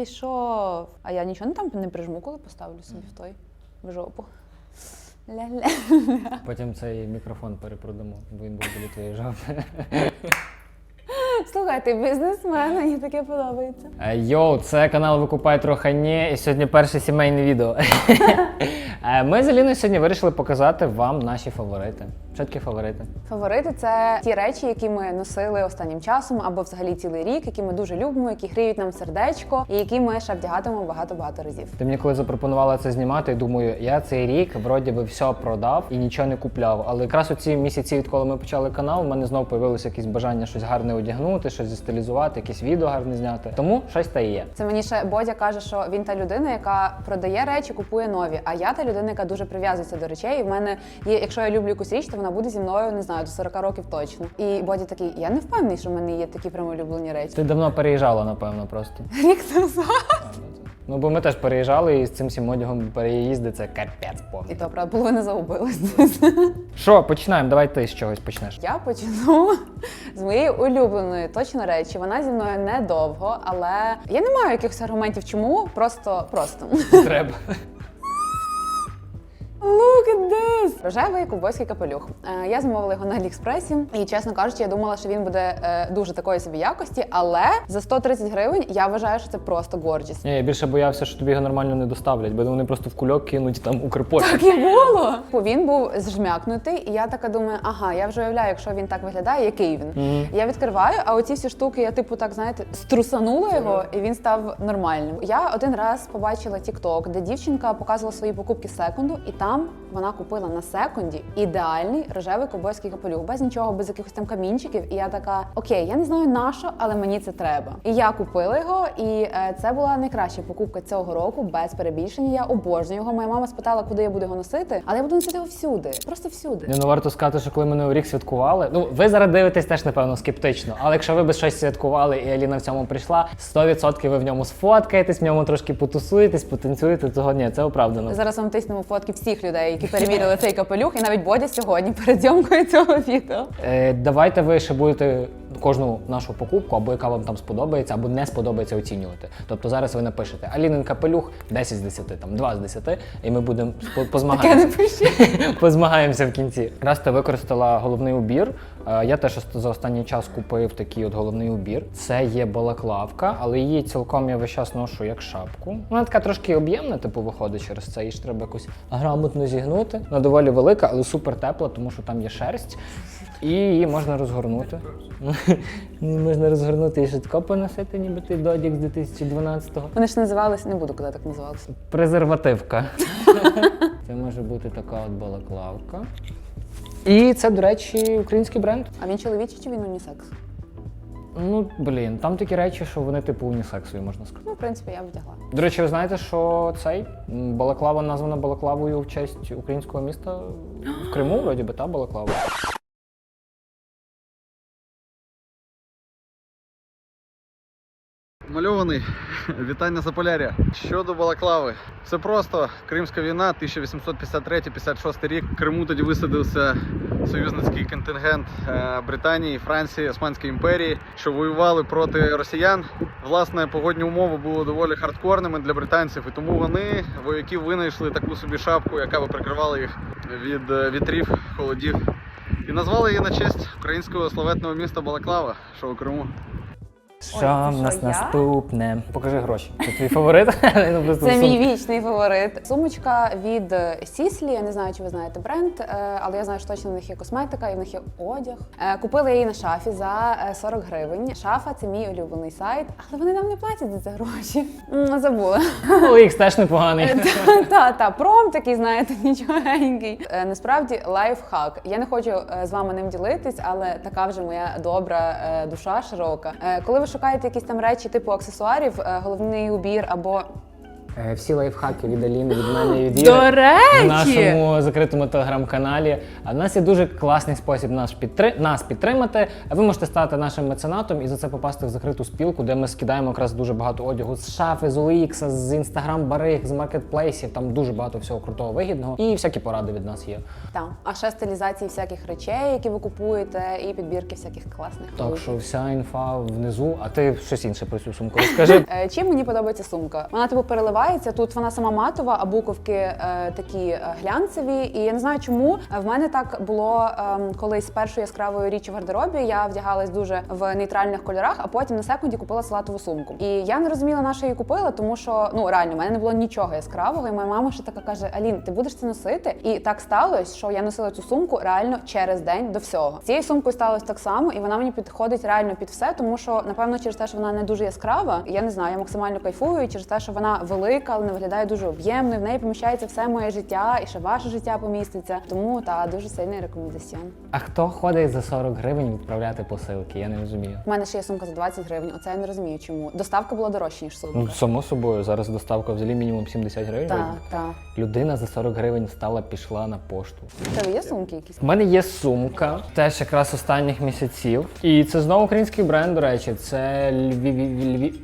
пішов. А я нічого не там не прижму, коли поставлю собі в той в жопу. Ля-ля. Потім цей мікрофон перепродамо, бо він був біля твоєї жопи. Слухай, ти бізнесмен, мені таке подобається. Е, Йоу, це канал Викупай трохи ні, і сьогодні перше сімейне відео. Е, Ми з Аліною сьогодні вирішили показати вам наші фаворити. Що таке фаворити? Фаворити це ті речі, які ми носили останнім часом, або взагалі цілий рік, які ми дуже любимо, які гріють нам сердечко, і які ми ще вдягатимемо багато-багато разів. Ти мені коли запропонувала це знімати, думаю, я цей рік вроді би все продав і нічого не купляв. Але якраз у ці місяці, відколи ми почали канал, в мене знову появилося якесь бажання щось гарне одягнути, щось застилізувати, якісь відео гарне зняти. Тому щось та і є. Це мені ще Бодя каже, що він та людина, яка продає речі, купує нові. А я та людина, яка дуже прив'язується до речей. І в мене є, якщо я люблю якусь річ, то вона буде зі мною не знаю до 40 років точно. І Бодя такий, я не впевнений, що в мене є такі прямо улюблені речі. Ти давно переїжджала, напевно, просто. Рік назад. Ну бо ми теж переїжджали, і з цим всім одягом переїзди це капець І повний. то правда половина загубилась. Що, починаємо? Давай ти з чогось почнеш. Я почну з моєї улюбленої точно речі. Вона зі мною недовго, але я не маю якихось аргументів, чому просто просто. Треба. Look at this! Рожевий ковбойський капелюх. Е, я замовила його на Аліекспресі, і чесно кажучи, я думала, що він буде е, дуже такої собі якості, але за 130 гривень я вважаю, що це просто горджіс. Ні, я більше боявся, що тобі його нормально не доставлять, бо вони просто в кульок кинуть там Укрпошта. Так і було. Він був зжмякнутий, і я така думаю, ага, я вже уявляю, якщо він так виглядає, який він. Я відкриваю, а оці всі штуки, я типу так знаєте, струсанула його, і він став нормальним. Я один раз побачила TikTok, де дівчинка показувала свої покупки секунду, і там вона купила на секунді ідеальний рожевий ковбойський капелюх, без нічого, без якихось там камінчиків. І я така, окей, я не знаю на що, але мені це треба. І я купила його, і е, це була найкраща покупка цього року, без перебільшення. Я обожнюю його. Моя мама спитала, куди я буду його носити, але я буду носити його всюди, просто всюди. Не, ну варто сказати, що коли ми Новий рік святкували. Ну, ви зараз дивитесь теж, напевно, скептично. Але якщо ви би щось святкували і Аліна в цьому прийшла, 100% ви в ньому сфоткаєтесь, в ньому трошки потусуєтесь, потанцюєте. Того ні, це оправдано. Зараз вам тиснемо фотки всіх людей, які перевірили цей капелюх, і навіть Бодя сьогодні перед зйомкою цього відео. Е, давайте ви ще будете кожну нашу покупку, або яка вам там сподобається, або не сподобається оцінювати. Тобто зараз ви напишете Алінин капелюх 10 з 10, там 2 з 10, і ми будемо позмагатися. Позмагаємося в кінці. Раз ти використала головний убір. е, Я теж за останній час купив такий от головний убір. Це є балаклавка, але її цілком я весь час ношу як шапку. Вона така трошки об'ємна, типу, виходить через це. Її ж треба якось грамотно зігнути. Вона доволі велика, але супер тепла, тому що там є шерсть. І її можна розгорнути. можна розгорнути і швидко поносити, ніби ти додік з 2012-го. Вони ж називались, не буду казати, як називалися. Презервативка. Це може бути така от балаклавка. І це, до речі, український бренд. А він чоловічий чи він унісекс? Ну, блін, там такі речі, що вони типу унісексові, можна сказати. Ну, в принципі, я вдягла. До речі, ви знаєте, що цей балаклава названа балаклавою в честь українського міста в Криму, вроді би, та балаклава. Мальований. Вітання Заполяр'я. Щодо Балаклави, все просто. Кримська війна, 1853-56 рік. В Криму тоді висадився союзницький контингент е, Британії, Франції, Османської імперії, що воювали проти росіян. Власне, погодні умови були доволі хардкорними для британців, і тому вони вояки винайшли таку собі шапку, яка би прикривала їх від е, вітрів, холодів. І назвали її на честь українського славетного міста Балаклава, що у Криму. Що в що, нас я? наступне? Покажи гроші. Це твій фаворит? Ну, Це мій вічний фаворит. Сумочка від Сіслі. Я не знаю, чи ви знаєте бренд, е, але я знаю, що точно в них є косметика і в них є одяг. Е, Купила я її на шафі за е, 40 гривень. Шафа це мій улюблений сайт, але вони нам не платять за це гроші. Забула. OLX теж непоганий. Та, та, пром такий, знаєте, нічогенький. Е, Насправді лайфхак. Я не хочу е, з вами ним ділитись, але така вже моя добра е, душа широка. Е, Коли ви шукаєте якісь там речі, типу аксесуарів, е, головний убір або Е, Всі лайфхаки від Аліни, від мене і від Іри. До в нашому закритому телеграм-каналі. А в нас є дуже класний спосіб нас, підтри... нас підтримати. Ви можете стати нашим меценатом і за це попасти в закриту спілку, де ми скидаємо якраз дуже багато одягу з шафи, з OLX, з інстаграм бариг, з маркетплейсів. Там дуже багато всього крутого вигідного. І всякі поради від нас є. Так. А ще стилізації всяких речей, які ви купуєте, і підбірки всяких класних. Так луків. що вся інфа внизу, а ти щось інше про цю сумку розкажи. Е, Чим мені подобається сумка? Вона типу переливається. Тут вона сама матова, а буковки е, такі е, глянцеві. І я не знаю, чому в мене так було ем, колись першою яскравою річчю в гардеробі. Я вдягалась дуже в нейтральних кольорах, а потім на секунді купила салатову сумку. І я не розуміла, на що її купила, тому що ну реально в мене не було нічого яскравого. І моя мама ще така каже: Алін, ти будеш це носити? І так сталося, що я носила цю сумку реально через день до всього. З Цією сумкою сталося так само, і вона мені підходить реально під все, тому що напевно через те, що вона не дуже яскрава. Я не знаю, я максимально кайфую через те, що вона велика, але не виглядає дуже об'ємною. В неї поміщається все моє життя, і ще ваше життя поміститься. Тому та дуже сильний рекомендаціон. А хто ходить за 40 гривень відправляти посилки? Я не розумію. У мене ще є сумка за 20 гривень. Оце я не розумію, чому доставка була дорожча ніж сумка. Ну, само собою, зараз доставка взагалі мінімум 70 гривень. Так, так. Людина за 40 гривень встала, пішла на пошту. Тебе є сумки якісь? У мене є сумка, теж якраз останніх місяців. І це знову український бренд, до речі. Це Львів... Львів...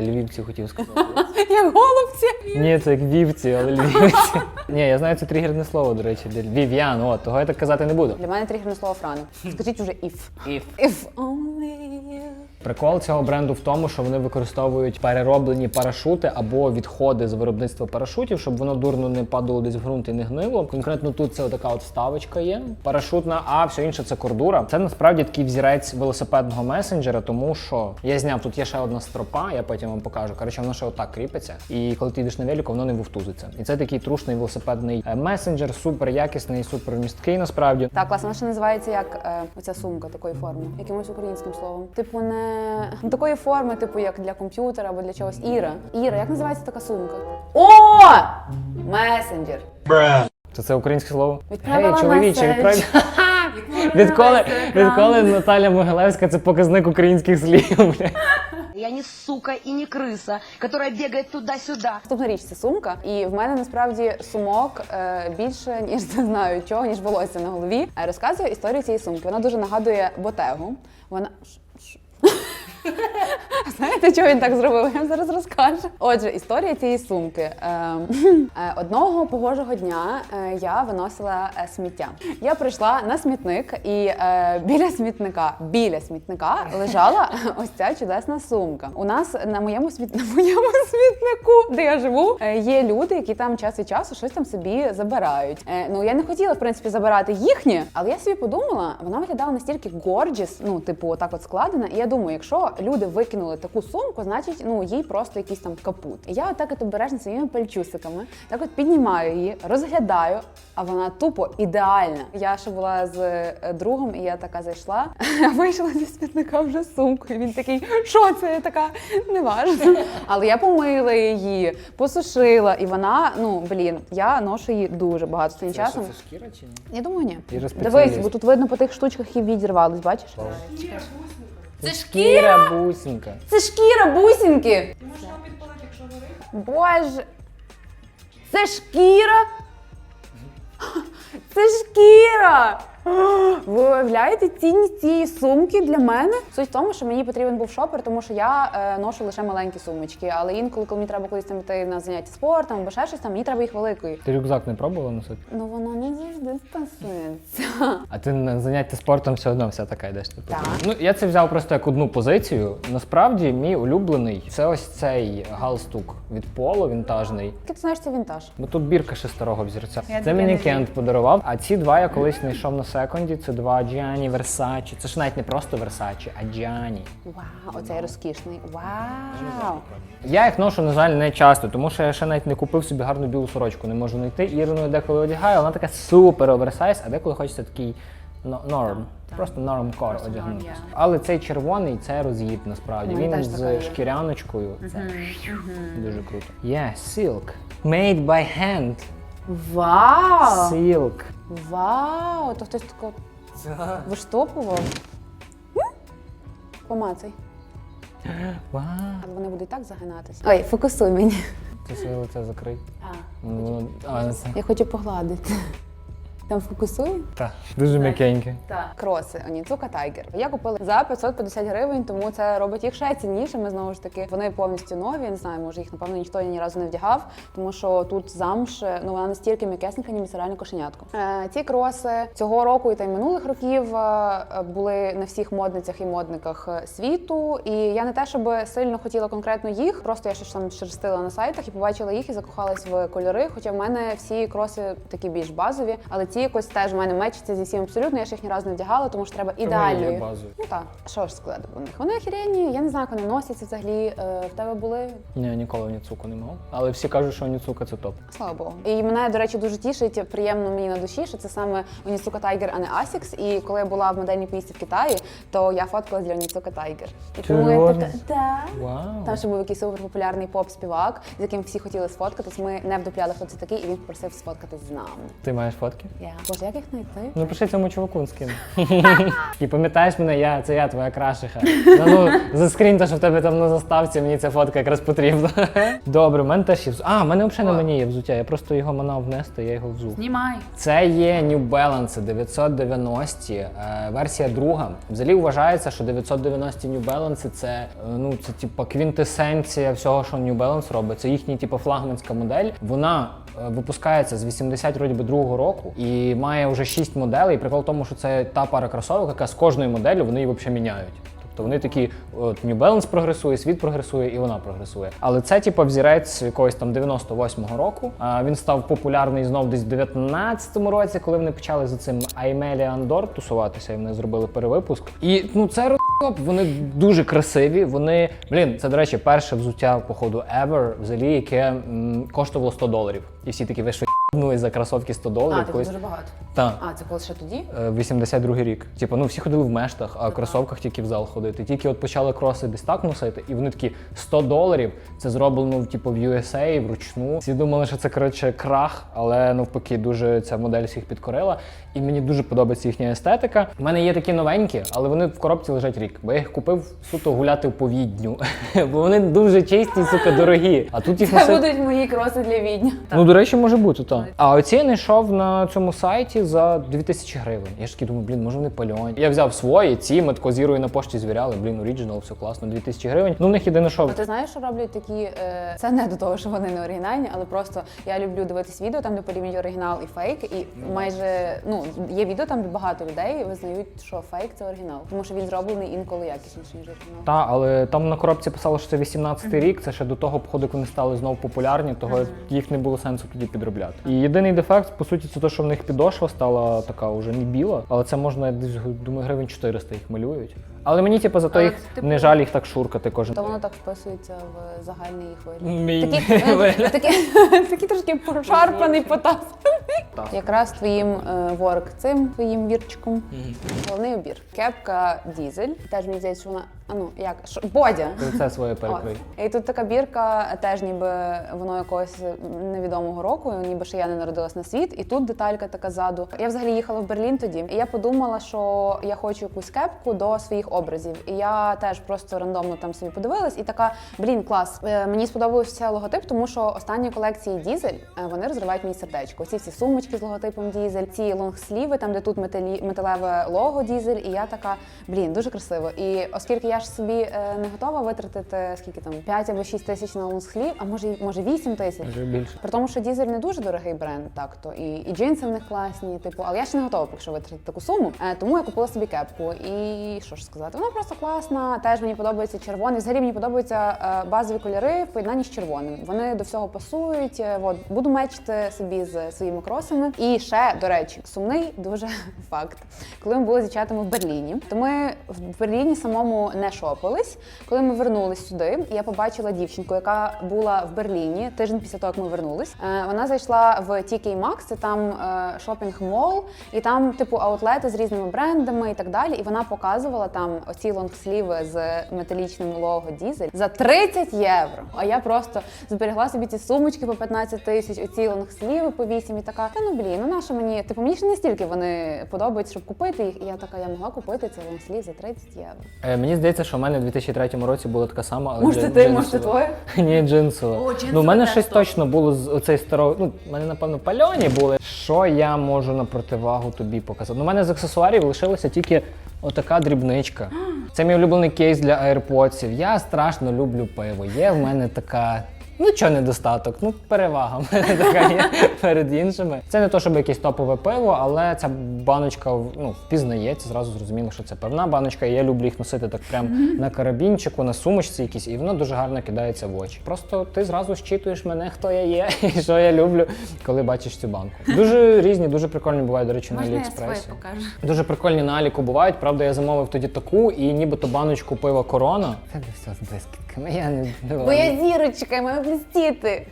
Львівці хотів сказати. Як голубці. Ні, це як вівці, але львівці. Ні, я знаю це тригерне слово, до речі, для львів'ян. О, того я так казати не буду. Для мене тригерне слово франи. Скажіть уже if. If. If only you. Прикол цього бренду в тому, що вони використовують перероблені парашути або відходи з виробництва парашутів, щоб воно дурно не падало десь в ґрунт і не гнило. Конкретно тут це така от вставочка є. Парашутна, а все інше це кордура. Це насправді такий взірець велосипедного месенджера, тому що я зняв тут є ще одна стропа, я потім вам покажу. Коротше, воно ще отак кріпиться. І коли ти йдеш на велику, воно не вовтузиться. І це такий трушний велосипедний е, месенджер, супер якісний, супер місткий насправді. Так, класно, вона ще називається як е, оця сумка такої форми, якимось українським словом. Типу, не такої форми, типу, як для комп'ютера або для чогось. Іра. Іра, як називається така сумка? О! Месенджер. Це це українське слово. Відправила Гей, чоловіче, відправ... відколи, відколи Наталя Могилевська це показник українських слів. Я не сука і не криса, яка бігає туди-сюда. Наступна річ це сумка, і в мене насправді сумок е, більше ніж не знаю чого, ніж волосся на голові. Е, Розказую історію цієї сумки. Вона дуже нагадує ботегу. Вона. Знаєте, чого він так зробив? Я вам зараз розкажу. Отже, історія цієї сумки. Ем, е, Одного погожого дня е, я виносила е, сміття. Я прийшла на смітник, і біля смітника, біля смітника лежала ось ця чудесна сумка. У нас на моєму сміт... на моєму смітнику, де я живу, є люди, які там час від часу щось там собі забирають. Ну я не хотіла в принципі забирати їхнє, але я собі подумала, вона виглядала настільки горджіс, ну типу, отак от складена. І я думаю, якщо люди викинули таку сумку, значить ну їй просто якийсь там капут. І я отак от обережно своїми пальчусиками, так от піднімаю її, розглядаю, а вона тупо ідеальна. Я ще була з е, другом, і я така зайшла, вийшла зі смітника вже з сумкою. Він такий, що це? Я така неважно. Але я помила її, посушила, і вона, ну блін, я ношу її дуже багато цим часом. шкіра чи ні? Я думаю, ні. Дивись, бо тут видно по тих штучках і відірвались, бачиш? Це шкіра бусінка. Це шкіра бусинки. Боже. Це шкіра. Це шкіра. Ви уявляєте цінність цієї сумки для мене? Суть в тому, що мені потрібен був шопер, тому що я е, ношу лише маленькі сумочки. Але інколи, коли мені треба кудись там йти на заняття спортом або ще щось там, мені треба їх великої. Ти рюкзак не пробувала носити? Ну воно не завжди стосується. А ти на заняття спортом все одно вся така йдеш. Типу. Так. Ну я це взяв просто як одну позицію. Насправді, мій улюблений це ось цей галстук від поло вінтажний. Ти знаєш, це вінтаж. Бо тут бірка ще старого взірця. Я це мені Кент подарував. А ці два я колись знайшов на секунді. Це два Gianni Versace. Це ж навіть не просто Versace, а Gianni. Вау, оцей розкішний. Вау! Я їх ношу, на жаль, не часто, тому що я ще навіть не купив собі гарну білу сорочку. Не можу знайти. Ірину деколи одягаю, вона така супер оверсайз, а деколи хочеться такий но- норм. Просто норм кор одягнути. Але цей червоний це роз'їб насправді. Він теж така є. з шкіряночкою. Це дуже круто. Yeah, silk. Made by hand. Вау! Silk. Вау! То хтось тако виштопував. Помацай. Вау. А вони будуть так загинатися. Ой, фокусуй мені. Це своє лице закрий. А, Ну, а, це. я хочу погладити. Там фокусує? Так, дуже м'якеньке. Так. Кроси Онідзука Тайгер. Я купила за 550 гривень, тому це робить їх ще ціннішими. Знову ж таки, вони повністю нові. Не знаю, може їх напевно ніхто ні разу не вдягав, тому що тут замш, ну вона настільки м'якесенька, ніби це реально кошенятко. Е, ці кроси цього року і та й минулих років е, були на всіх модницях і модниках е, світу. І я не те, щоб сильно хотіла конкретно їх, просто я щось там шерстила на сайтах і побачила їх і закохалась в кольори. Хоча в мене всі кроси такі більш базові, але якось теж в мене мечаться зі всім абсолютно. Я ж їх ні разу не вдягала, тому що треба Вони є Ну так, що ж сказати про них? Вони охеренні, я не знаю, як вони носяться взагалі. Е, в тебе були Ні, ніколи Ніцуку не мав. Але всі кажуть, що Ніцука це топ. Слава Богу. І мене, до речі, дуже тішить, приємно мені на душі, що це саме Онісука Тайгер, а не Asics. І коли я була в модельній поїздці в Китаї, то я фоткалась для Онісука Тайгер. І тому я Серйозно? така, да. Вау. Там ще був якийсь суперпопулярний поп-співак, з яким всі хотіли сфоткатись. Ми не вдупляли, хто це такий, і він попросив сфоткатись з нами. Ти маєш фотки? Я. Боже, як їх знайти? Ну пиши цьому чуваку скину. І пам'ятаєш мене, я це я твоя крашиха. Ну, ну заскрінь те, що в тебе там на заставці, мені ця фотка якраз потрібна. Добре, в мене теж є взуття. А, в мене взагалі на мені є взуття. Я просто його манав внести, я його взув. Знімай. Це є New Balance 990, е, версія друга. Взагалі вважається, що 990 New Balance це, е, ну, це типа квінтесенція всього, що New Balance робить. Це їхня типу, флагманська модель. Вона е, випускається з 80 вроді другого року і має вже 6 моделей. Прикол в тому, що це та пара кросовок, яка з кожною моделлю вони її взагалі міняють. Тобто вони такі, от New Balance прогресує, світ прогресує і вона прогресує. Але це, типу, взірець якогось там 98-го року. А він став популярний знов десь в 19-му році, коли вони почали за цим Аймелі Андор тусуватися, і вони зробили перевипуск. І ну це розкоп, вони дуже красиві. Вони, блін, це до речі, перше взуття походу ever, взагалі, яке м, коштувало 100 доларів. І всі такі вийшли ну, за кросовки 100 доларів. А, колись. дуже багато. Так. А, це коли ще тоді? Е, 82 рік. Типу, ну всі ходили в мештах, а в кросовках тільки в зал ходити. Тільки от почали кроси десь так носити, і вони такі 100 доларів. Це зроблено типу, в USA, вручну. Всі думали, що це коротше крах, але навпаки, дуже ця модель всіх підкорила. І мені дуже подобається їхня естетика. У мене є такі новенькі, але вони в коробці лежать рік. Бо я їх купив суто гуляти по відню. Бо вони дуже чисті, сука, дорогі. А тут їх Це будуть мої кроси для відня. Ну, до речі, може бути, так. А оці я знайшов на цьому сайті за 2000 гривень. Я ж такий думаю, блін, може вони пальоні. Я взяв свої, ці ми тако зірою на пошті звіряли, блін, оригінал, все класно, 2000 гривень. Ну, в них єдине, що А ти знаєш, що роблять такі. Е, це не до того, що вони не оригінальні, але просто я люблю дивитись відео, там де порівнюють оригінал і фейк. І майже ну є відео, там де багато людей визнають, що фейк це оригінал, тому що він зроблений інколи якісніше ніж оригінал. та, але там на коробці писало, що це 18-й рік. Це ще до того походу, як вони стали знову популярні, того їх не було сенсу тоді підробляти. Єдиний дефект, по суті, це те, що в них підошва стала така вже не біла, але це можна десь думаю, гривень 400 їх малюють. Але мені, типу, зато Але, їх типу, не жаль їх так шуркати кожен. То воно так вписується в загальний їх вигляд. Мій Такі, вигляд. такі, такі трошки пошарпаний потас. Так. Якраз твоїм е, ворк цим твоїм вірчиком. Головний убір. Кепка дізель. Теж мені здається, що вона. А ну як? Що? Бодя. Це своє перекрий. От. І тут така бірка, теж ніби воно якогось невідомого року, ніби ще я не народилась на світ. І тут деталька така ззаду. Я взагалі їхала в Берлін тоді, і я подумала, що я хочу якусь кепку до своїх образів. І я теж просто рандомно там собі подивилась, і така блін, клас. Е, Мені сподобався логотип, тому що останні колекції дізель е, вони розривають мені сердечко. Ці всі сумочки з логотипом дізель, ці лонгсліви, там де тут металі, металеве лого дізель. І я така, блін, дуже красиво. І оскільки я ж собі е, не готова витратити скільки там 5 або 6 тисяч на лонгслів, а може може 8 тисяч. При тому, що дізель не дуже дорогий бренд, так то і, і джинси в них класні, типу, але я ще не готова поки що витратити таку суму. Тому я купила собі кепку. І що ж сказати, вона просто класна. Теж мені подобається червоний. Взагалі мені подобаються е, базові кольори в поєднанні з червоним. Вони до всього пасують. Е, От буду мечити собі з своїми кросами. І ще, до речі, сумний дуже факт. Коли ми були з дівчатами в Берліні, то ми в Берліні самому не шопились. Коли ми вернулись сюди, я побачила дівчинку, яка була в Берліні тиждень після того, як ми вернулись. Е, Вона зайшла в TK Maxx, це там е, шопінг-мол, і там, типу, аутлети з різними брендами і так далі. І вона показувала там оці лонгсліви з металічним лого дізель за 30 євро. А я просто зберегла собі ці сумочки по 15 тисяч, оці лонгсліви по 8 і така. Та ну блін, ну нащо мені? Типу, мені ж не стільки вони подобаються, щоб купити їх. І я така, я могла купити цей лонгслів за 30 євро. Е, Мені здається, що в мене в 2003 році була така сама, але Може, ти, може, це твоє? Ні, джинсова. О, джинсова ну, в мене щось точно було з оцей старого. Ну, в мене, напевно, пальоні були. Що я можу на противагу тобі показати? Ну, у мене з аксесуарів лишилася тільки отака дрібничка. Це мій улюблений кейс для AirPods. Я страшно люблю пиво. Є в мене така. Ну, чого недостаток? Ну, перевага така є перед іншими. Це не то, щоб якесь топове пиво, але ця баночка ну, впізнається, зразу зрозуміло, що це певна баночка. І я люблю їх носити так прям на карабінчику, на сумочці якійсь, і воно дуже гарно кидається в очі. Просто ти зразу щитуєш мене, хто я є і що я люблю, коли бачиш цю банку. Дуже різні, дуже прикольні бувають, до речі, на Аліекспресі. Дуже прикольні на Аліку бувають. Правда, я замовив тоді таку і нібито баночку пива корона. Це не все з блискітками. Я не Бо я зірочка, я маю блистіти.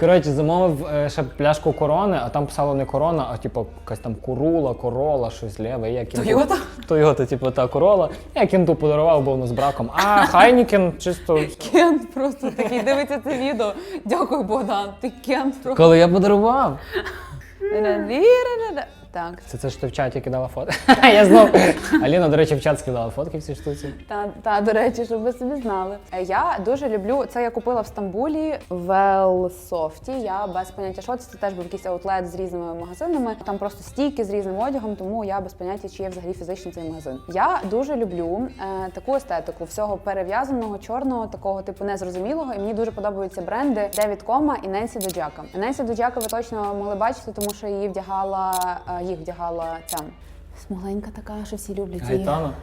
Коротше, замовив е, ще пляшку корони, а там писало не корона, а типу якась там курула, корола, щось ліве. Я кінту... Тойота? Тойота, типу, та корола. Я кінту подарував, був не з браком. А Хайнікен чисто. Кент просто такий дивиться це відео. Дякую, Богдан. Ти Кент просто. Коли я подарував. Так. Це це ж ти в чаті кидала фото. я знов. Аліна, до речі, в чат скидала фотки в цій штуці. Та, та, до речі, щоб ви собі знали. Е, Я дуже люблю це. Я купила в Стамбулі в Велсофті. Я без поняття, що це. Це теж був якийсь аутлет з різними магазинами. Там просто стійки з різним одягом, тому я без поняття, чи є взагалі фізичний цей магазин. Я дуже люблю е, таку естетику всього перев'язаного, чорного, такого типу незрозумілого. І мені дуже подобаються бренди Девід Кома і Ненсі Доджака. Ненсі Доджака ви точно могли бачити, тому що її вдягала е, їх вдягала ця. Смоленька така, що всі люблять її. Гайтана.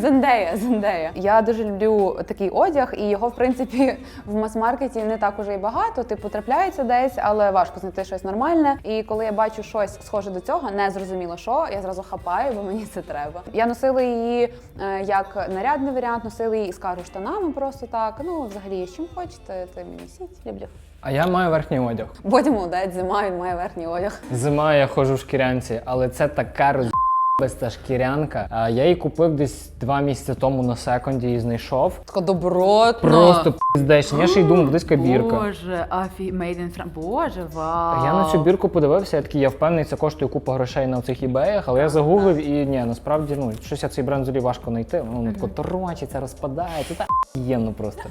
Зендея, Зендея. Я дуже люблю такий одяг, і його, в принципі, в мас-маркеті не так уже і багато. Типу, трапляється десь, але важко знайти щось нормальне. І коли я бачу щось схоже до цього, не зрозуміло що, я зразу хапаю, бо мені це треба. Я носила її е, як нарядний варіант, носила її із кару штанами просто так. Ну, взагалі, з чим хочете, тим і носіть. Люблю. А я маю верхній одяг. Потім молодець, зима, він має верхній одяг. Зима я ходжу в шкірянці, але це така роз... ця шкірянка. А, Я її купив десь два місяці тому на секонді і знайшов. Така добротна. Просто пиздеч. Я ще й думав, десь бірка. Боже, афі, made in France. Боже, вау. Я на цю бірку подивився, я такий, я впевнений, це коштує купу грошей на цих ібеях, але я загуглив і ні, насправді ну щось я цей бренд взагалі важко знайти. Ну, Воно тако торочиться, розпадається, та ємно просто.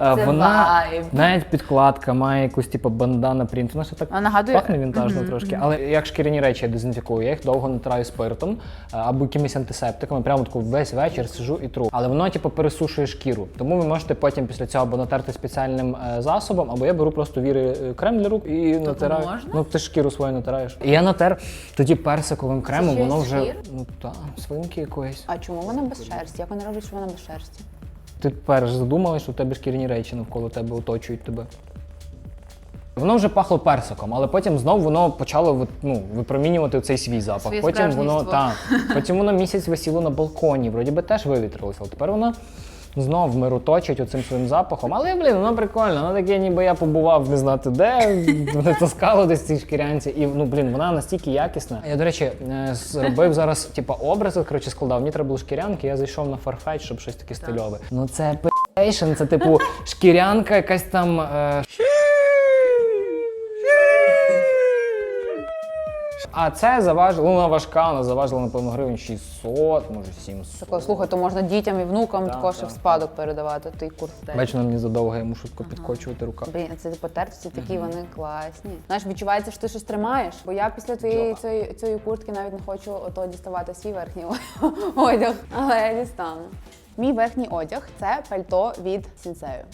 Е, Це Вона вайб. навіть підкладка має якусь типу бандана принт. Вона ще так А нагадує- пахне вінтажно трошки. Але як шкіряні речі я дезінфікую, я їх довго натираю спиртом е, або якимись антисептиками. Прямо таку весь вечір сижу і тру. Але воно типу пересушує шкіру. Тому ви можете потім після цього або натерти спеціальним е, засобом, або я беру просто віри е, крем для рук і натираю. можна? Ну ти ж шкіру свою натираєш. І я натер тоді персиковим кремом, ще воно вже шкіри? ну так, свинки якоїсь. А чому вона без шерсті? Як вони роблять, що вона без шерсті? Ти перш задумалась, що в тебе шкіряні речі навколо тебе оточують тебе. Воно вже пахло персиком, але потім знов воно почало ну, випромінювати цей свій запах. Своє потім воно та, потім воно місяць висіло на балконі, вроді би теж вивітрилося, але тепер воно знов мироточить оцим своїм запахом. Але блін, воно прикольно, воно таке, ніби я побував не знати де, не таскало десь ці цій шкірянці. І ну блін, вона настільки якісна. Я, до речі, е, зробив зараз типа образи, коротше, складав. Мені треба було шкірянки, я зайшов на Farfetch, щоб щось таке стильове. Ну це пейшн, це типу шкірянка, якась там. Е... А це заважило, ну, вона важка, вона заважила, напевно, гривень 600, може 700. Тако, слухай, то можна дітям і внукам Так, також і так, в спадок передавати той курс. Бачу, вона мені задовго, я мушу тако підкочувати рука. Блін, це потертості такі вони класні. Знаєш, відчувається, що ти щось тримаєш. Бо я після твоєї цієї, цієї куртки навіть не хочу ото діставати свій верхній одяг, але я дістану. Мій верхній одяг це пальто від сінсею.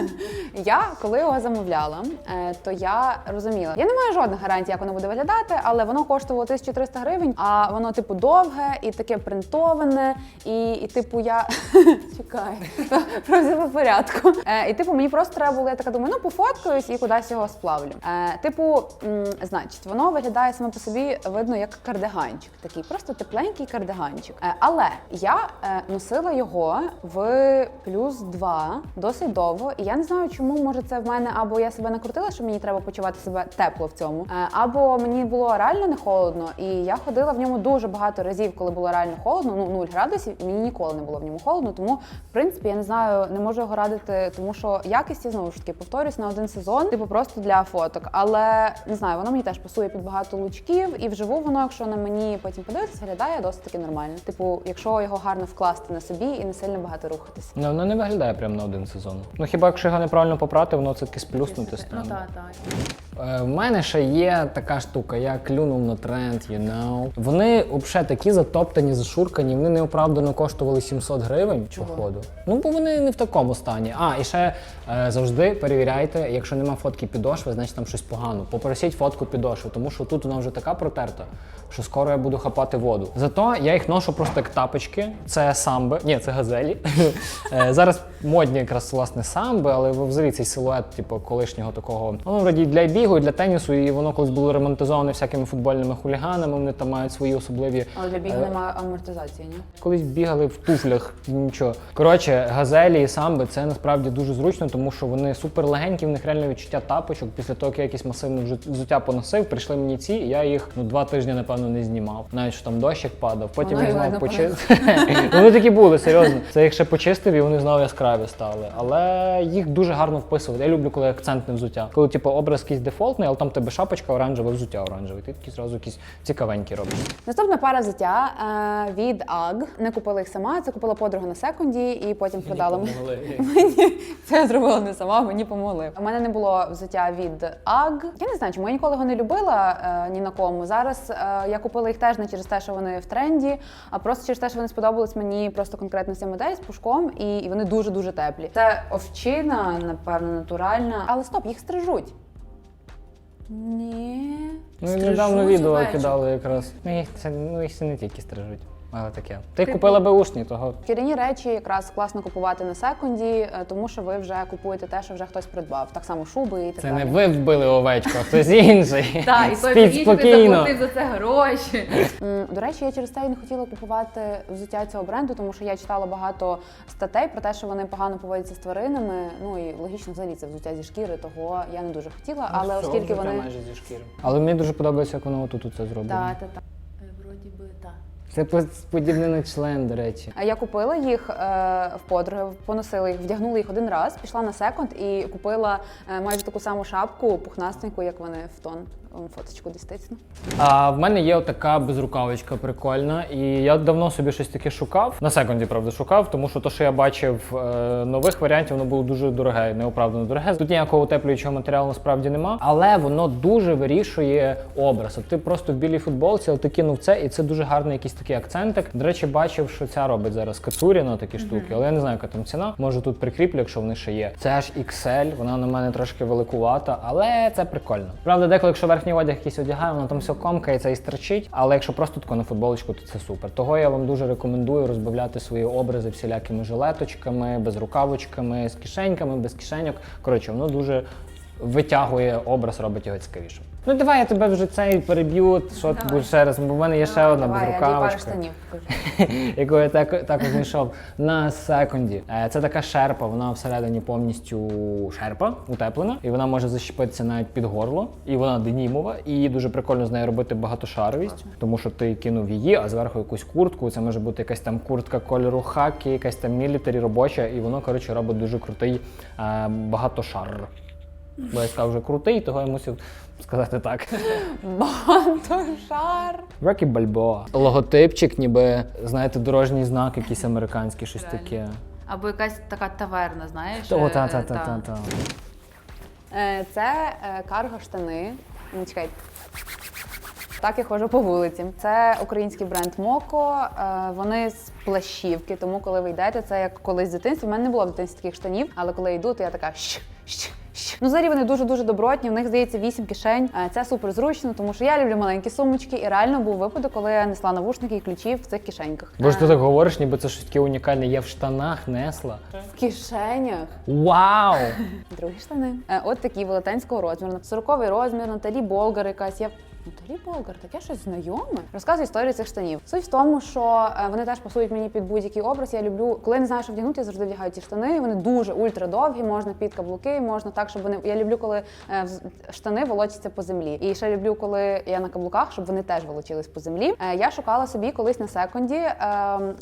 я коли його замовляла, е, то я розуміла, я не маю жодних гарантій, як воно буде виглядати, але воно коштувало 1300 гривень, а воно типу довге і таке принтоване, і, і типу я чекай, про все по порядку. Е, і типу мені просто треба було, я така думаю, ну пофоткаюсь і кудись його сплавлю. Е, типу, значить, воно виглядає саме по собі видно як кардиганчик, такий просто тепленький кардиганчик. Але я носила його в плюс 2 досить довго. І я не знаю, чому може це в мене або я себе накрутила, що мені треба почувати себе тепло в цьому, е, або мені було реально не холодно. І я ходила в ньому дуже багато разів, коли було реально холодно. Ну 0 градусів, і мені ніколи не було в ньому холодно. Тому, в принципі, я не знаю, не можу його радити, тому що якісті знову ж таки повторюсь на один сезон, типу просто для фоток. Але не знаю, воно мені теж пасує під багато лучків, і вживу воно, якщо на мені потім подивитися, виглядає досить таки нормально. Типу, якщо його гарно вкласти на собі і не сильно багато рухатись. Ну, воно не виглядає прямо на один сезон. Ну хіба якщо його неправильно попрати, воно це таки сплюснути стане. Ну так, так. Е, В мене ще є така штука, я клюнув на тренд, you know. Вони взагалі такі затоптані, зашуркані, вони неоправдано коштували 700 гривень, походу. Ну, бо вони не в такому стані. А, і ще е, завжди перевіряйте, якщо нема фотки підошви, значить там щось погано. Попросіть фотку підошви, тому що тут вона вже така протерта, що скоро я буду хапати воду. Зато я їх ношу просто як тапочки. Це самби, ні, це газелі. Е, Зараз модні якраз власне самби, але взагалі цей силует, типу, колишнього такого. Воно вроді для бігу, і для тенісу, і воно колись було ремонтизоване всякими футбольними хуліганами. Вони там мають свої особливі. Але для бігу Е, немає амортизації, ні? Колись бігали в туфлях, нічого. Коротше, газелі і самби це насправді дуже зручно, тому що вони супер легенькі, в них реальне відчуття тапочок. Після того, як я якесь масивне взу- взуття поносив, прийшли мені ці, і я їх ну два тижні, напевно, не знімав. Навіть що там дощик падав. Потім Воно їх і знову видно почистив. Вони такі були, серйозно. Це їх ще почистив і вони знову яскраві стали. Але їх дуже гарно вписувати. Я люблю, коли акцентне взуття. Коли типу образ якийсь дефолтний, але там тебе шапочка оранжева, взуття оранжеве. Ти такі зразу якісь цікавенькі робиш. Наступна пара взуття е, від AG. Не купила їх сама, це купила подруга на секунді і потім продала мені. Мені це я зробила не сама, мені помогли. У мене не було взуття від AG. Я не знаю, чому я ніколи його не любила е, ні на кому. Зараз е, я купила їх теж не через те, що вони в тренді, а просто через те, що вони сподобались мені просто конкретно ця модель з пушком, і, і вони дуже дуже теплі. Це овчина, напевно, натуральна. Але стоп, їх стрижуть. Ні. Ну, і Стрижуть недавно відео овечок. кидали якраз. Ну, їх це, ну, їх це не тільки стрижуть, але таке. Ти купила би беушні, того. Шкіряні речі якраз класно купувати на секунді, е, тому що ви вже купуєте те, що вже хтось придбав. Так само шуби і так Це далі. не ви вбили овечку, а хтось інший. Так, і той Спіть спокійно. за це гроші. М, До речі, я через те і не хотіла купувати взуття цього бренду, тому що я читала багато статей про те, що вони погано поводяться з тваринами. Ну і логічно взагалі це взуття зі шкіри, того я не дуже хотіла. Але оскільки вони майже зі шкіри. Але мені дуже подобається, як воно отут це зроблено. та, та, та. Вроді би так. Це по- подібне на член, до речі. А Я купила їх е, в подруги, поносила їх, вдягнула їх один раз, пішла на секонд і купила е, майже таку саму шапку, пухнастеньку, як вони в тон. Фоточку десь. А в мене є така безрукавочка прикольна, і я давно собі щось таке шукав. На секунді, правда, шукав, тому що то, що я бачив е, нових варіантів, воно було дуже дороге, неоправдано дороге. Тут ніякого утеплюючого матеріалу насправді нема, але воно дуже вирішує образ. От ти просто в білій футболці, але ти кинув це, і це дуже гарний якийсь такий акцентик. До речі, бачив, що ця робить зараз Кацуріна такі штуки, але я не знаю, яка там ціна. Може тут прикріплю, якщо вони ще є. Це аж XL, вона на мене трошки великувата, але це прикольно. Правда, деколи, якщо верхній одяг якийсь одягаю, воно там все комкається і стерчить. Але якщо просто тако на футболочку, то це супер. Того я вам дуже рекомендую розбавляти свої образи всілякими жилеточками, безрукавочками, з кишеньками, без кишеньок. Коротше, воно дуже витягує образ, робить його цікавішим. Ну давай я тебе вже цей переб'ю, що ти будеш ще раз, бо в мене є ще одна Давай, я дві пари безрукавочка штанів покажу. яку я так, також знайшов на секунді. Е, Це така шерпа, вона всередині повністю шерпа, утеплена, і вона може защепитися навіть під горло, і вона денімова, і дуже прикольно з нею робити багатошаровість, тому що ти кинув її, а зверху якусь куртку. Це може бути якась там куртка кольору хакі, якась там мілітарі робоча, і воно коротше робить дуже крутий е, багатошар. Бо я сказав вже крутий, того я мусив сказати так. Багатошар. Рокі Бальбоа. Логотипчик, ніби, знаєте, дорожній знак, якийсь американський, щось таке. Або якась така таверна, знаєш? О, е, та, та, та, та. та, та. Е, Це е, карго штани. Ну, чекайте. Так я ходжу по вулиці. Це український бренд Моко. Е, Вони з плащівки, тому коли ви йдете, це як колись з дитинства. У мене не було в дитинстві таких штанів, але коли я йду, то я така щ, щ. Ну, взагалі вони дуже дуже добротні. В них здається вісім кишень. Е, Це супер зручно, тому що я люблю маленькі сумочки. І реально був випадок, коли я несла навушники і ключі в цих кишеньках. Бо ж ти Е, так говориш, ніби це щось таке унікальне. Я в штанах несла. в кишенях. Вау! Другі штани. Е, От такі велетенського розміру. 40 розмір, Наталі Болгар якась. Я Наталі Болгар, таке щось знайоме. Розказую історію цих штанів. Суть в тому, що е, вони теж пасують мені під будь-який образ. Я люблю, коли не знаю, що вдягнути, я завжди вдягаю ці штани. Вони дуже ультра довгі, можна під каблуки, можна так, щоб вони. Я люблю, коли е, штани волочаться по землі. І ще люблю, коли я на каблуках, щоб вони теж волочились по землі. Е, Я шукала собі колись на секунді е,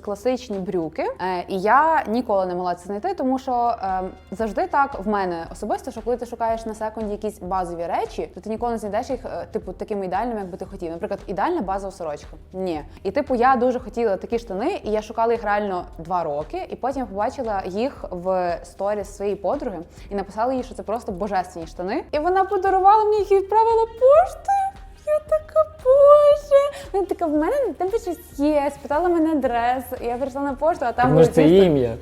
класичні брюки, і я ніколи не могла це знайти, тому що е, завжди так в мене особисто, що коли ти шукаєш на секунді якісь базові речі, то ти ніколи не знайдеш їх типу такими ідеальними, як би ти хотів. Наприклад, ідеальна базова сорочка. Ні. І типу я дуже хотіла такі штани, і я шукала їх реально два роки. І потім побачила їх в сторіс своєї подруги і написала їй, що це просто божественні штани. І вона подарувала мені їх і відправила поштою. Я така боже. Вона така, в мене на тебе щось є. Спитала мене адрес. І я прийшла на пошту, а там ж це ім'я.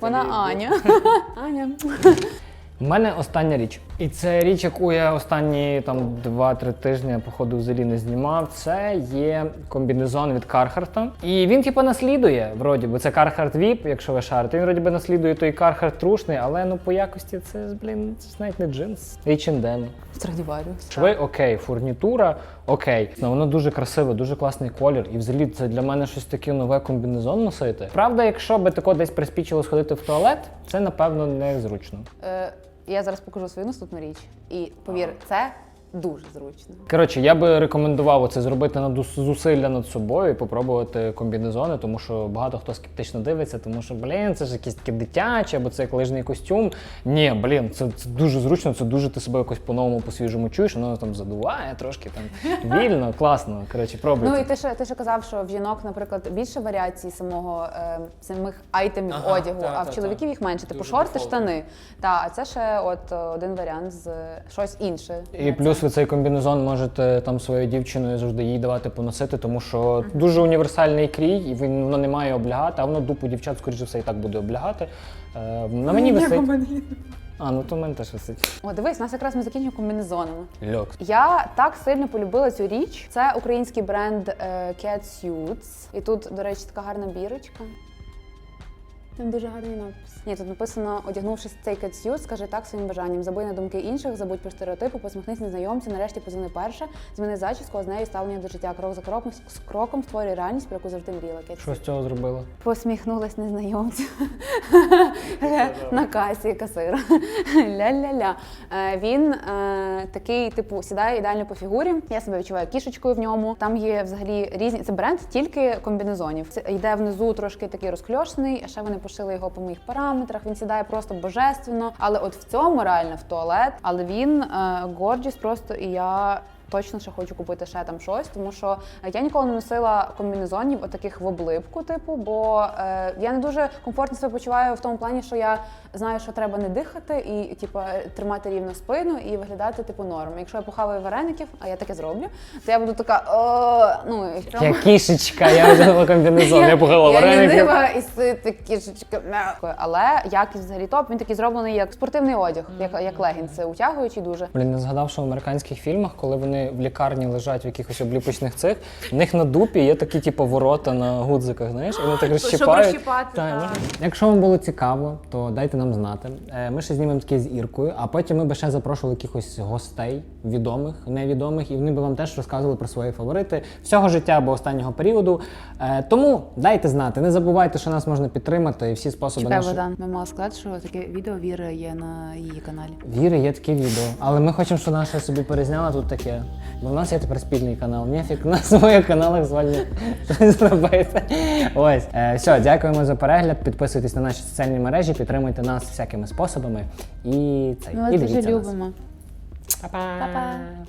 Вона Аня. Аня. У мене остання річ. І це річ, яку я останні там 2-3 тижні, походу, взагалі не знімав. Це є комбінезон від Carhartt. І він, типу, наслідує, вроді бо це Carhartt VIP, якщо ви шарите. Він вроді би наслідує той Carhartt трушний, але ну по якості це, блін, це навіть не джинс. H&M. Страдіваріус. Шви окей, фурнітура окей. Ну, воно дуже красиве, дуже класний колір. І взагалі це для мене щось таке нове комбінезон носити. Правда, якщо би тако десь приспічило сходити в туалет, це напевно незручно. Е, я зараз покажу свою наступну річ. І повір, це дуже зручно. Коротше, я би рекомендував це зробити над зусилля над собою і попробувати комбінезони, тому що багато хто скептично дивиться, тому що блін, це ж якісь таке дитяче, або це як лижний костюм. Ні, блін, це, це дуже зручно, це дуже ти себе якось по-новому по-свіжому чуєш, воно там задуває трошки там вільно, класно. Коротше, пробуйте. Ну і ти ще ти ще казав, що в жінок, наприклад, більше варіацій самого е, самих айтемів Ага, одягу, та, а та, в чоловіків їх менше. Типу Дуже шорти, дефолтно. штани. Та а це ще от е, один варіант з е, щось інше. І плюс. Ви цей комбінезон можете там своєю дівчиною завжди їй давати поносити, тому що дуже універсальний крій, і він воно не має облягати, а воно дупу дівчат, скоріше все, і так буде облягати. Е, на мені висить. А, ну то в мене теж висить. О, дивись, нас якраз ми закінчимо комбінезонами. Люкс. Я так сильно полюбила цю річ. Це український бренд е, Cat Suits. І тут, до речі, така гарна бірочка. Там дуже гарний напис. Ні, тут написано: одягнувшись в цей Cat скажи так своїм бажанням. Забудь на думки інших, забудь про стереотипи, посміхнись незнайомцю, нарешті позвони перша, зміни зачіску, а з нею ставлення до життя. Крок за кроком з кроком створюй реальність, про яку завжди мріяла. Cat Що з цього зробила? Посміхнулась незнайомцю на касі касира. Ля-ля-ля. Е, Він е, такий, типу, сідає ідеально по фігурі. Я себе відчуваю кішечкою в ньому. Там є взагалі різні. Це бренд тільки комбінезонів. Це йде внизу трошки такий розкльошений, а ще вони пошили його по моїх параметрах. Він сідає просто божественно. Але от в цьому реально в туалет. Але він горджіс просто і я. Точно ще хочу купити ще там щось, тому що я ніколи не носила комбінезонів отаких в облипку, типу, бо е, я не дуже комфортно себе почуваю в тому плані, що я знаю, що треба не дихати і типу, тримати рівно спину і виглядати типу норм. Якщо я похаваю вареників, а я таке зроблю, то я буду така «О», ну і Я кішечка, я взяла комбінезон, я погала я вареників. лінива і сита кішечка. Але якість взагалі топ. Він такий зроблений як спортивний одяг, як, як легінси, утягуючий дуже. Блін, не згадав, що в американських фільмах, коли вони в лікарні лежать в якихось обліпочних цих, в них на дупі є такі, типу, ворота на гудзиках, знаєш, і вони так розщипають. розщипати, Та, так. Якщо вам було цікаво, то дайте нам знати. Е, Ми ще знімемо таке з Іркою, а потім ми би ще запрошували якихось гостей, відомих, невідомих, і вони би вам теж розказували про свої фаворити всього життя або останнього періоду. Е, Тому дайте знати. Не забувайте, що нас можна підтримати і всі способи Чекай, наші. Богдан, ми мали сказати, що таке відео Віри є на її каналі. Віри є таке відео, але ми хочемо, щоб наша собі перезняла тут таке. Бо в нас є тепер спільний канал. Нефік на своїх каналах з вами щось зробити. Ось. Е, все, дякуємо за перегляд. Підписуйтесь на наші соціальні мережі, підтримуйте нас всякими способами. І це Ми вас і дуже дивіться нас. любимо. Па-па. Па-па.